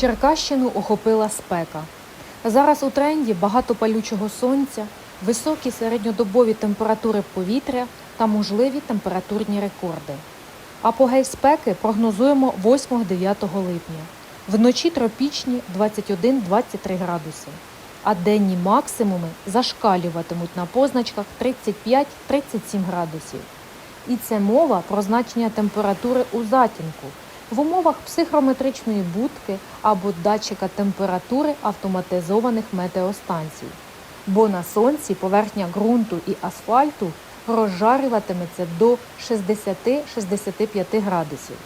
Черкащину охопила спека. Зараз у тренді багато палючого сонця, високі середньодобові температури повітря та можливі температурні рекорди. Апогей спеки прогнозуємо 8-9 липня. Вночі тропічні 21-23 градуси, а денні максимуми зашкалюватимуть на позначках 35-37 градусів. І це мова про значення температури у затінку в умовах психрометричної будки або датчика температури автоматизованих метеостанцій. Бо на сонці поверхня ґрунту і асфальту розжарюватиметься до 60-65 градусів.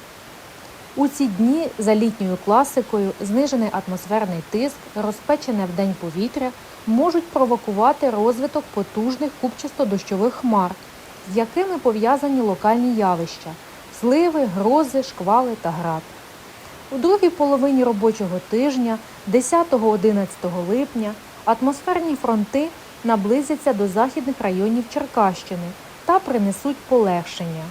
У ці дні за літньою класикою знижений атмосферний тиск, розпечене вдень повітря можуть провокувати розвиток потужних купчасто-дощових хмар, з якими пов'язані локальні явища зливи, грози, шквали та град. У другій половині робочого тижня, 10-11 липня, атмосферні фронти наблизяться до західних районів Черкащини та принесуть полегшення.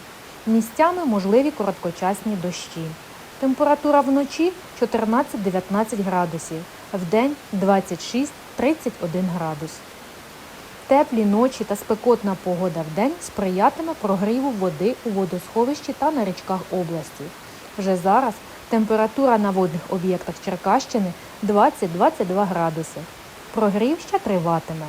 Місцями можливі короткочасні дощі. Температура вночі 14-19 градусів, вдень 26-31 градус. Теплі ночі та спекотна погода в день сприятиме прогріву води у водосховищі та на річках області. Вже зараз температура на водних об'єктах Черкащини 20-22 градуси. Прогрів ще триватиме.